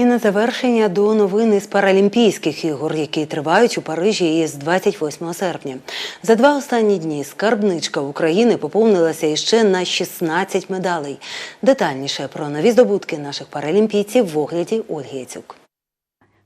І на завершення до новини з Паралімпійських ігор, які тривають у Парижі із 28 серпня. За два останні дні скарбничка України поповнилася іще на 16 медалей. Детальніше про нові здобутки наших паралімпійців в огляді Ольги Яцюк.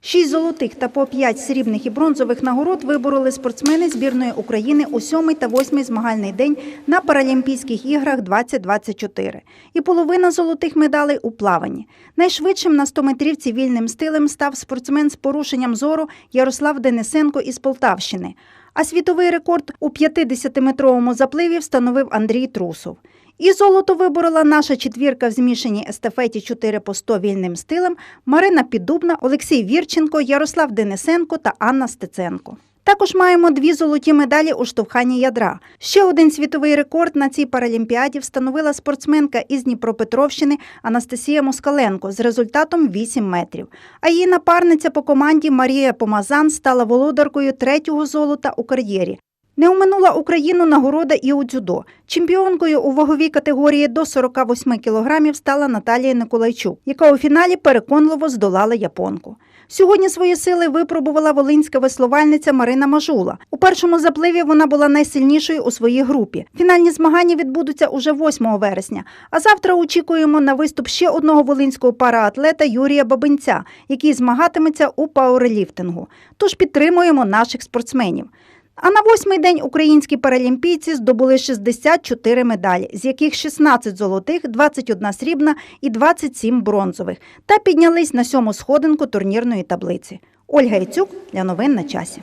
Шість золотих та по п'ять срібних і бронзових нагород вибороли спортсмени збірної України у сьомий та восьмий змагальний день на Паралімпійських іграх 2024. І половина золотих медалей у плаванні. Найшвидшим на 100-метрівці вільним стилем став спортсмен з порушенням зору Ярослав Денисенко із Полтавщини. А світовий рекорд у 50-метровому запливі встановив Андрій Трусов. І золото виборола наша четвірка в змішаній естафеті 4 по 100 вільним стилем Марина Піддубна, Олексій Вірченко, Ярослав Денисенко та Анна Стеценко. Також маємо дві золоті медалі у штовханні ядра. Ще один світовий рекорд на цій паралімпіаді встановила спортсменка із Дніпропетровщини Анастасія Москаленко з результатом 8 метрів. А її напарниця по команді Марія Помазан стала володаркою третього золота у кар'єрі. Не оминула Україну нагорода і у дзюдо. Чемпіонкою у ваговій категорії до 48 кілограмів стала Наталія Николайчук, яка у фіналі переконливо здолала японку. Сьогодні свої сили випробувала волинська веслувальниця Марина Мажула. У першому запливі вона була найсильнішою у своїй групі. Фінальні змагання відбудуться уже 8 вересня. А завтра очікуємо на виступ ще одного волинського параатлета Юрія Бабинця, який змагатиметься у пауерліфтингу. Тож підтримуємо наших спортсменів. А на восьмий день українські паралімпійці здобули 64 медалі, з яких 16 золотих, 21 срібна і 27 бронзових, та піднялись на сьому сходинку турнірної таблиці. Ольга Іцюк для новин на часі.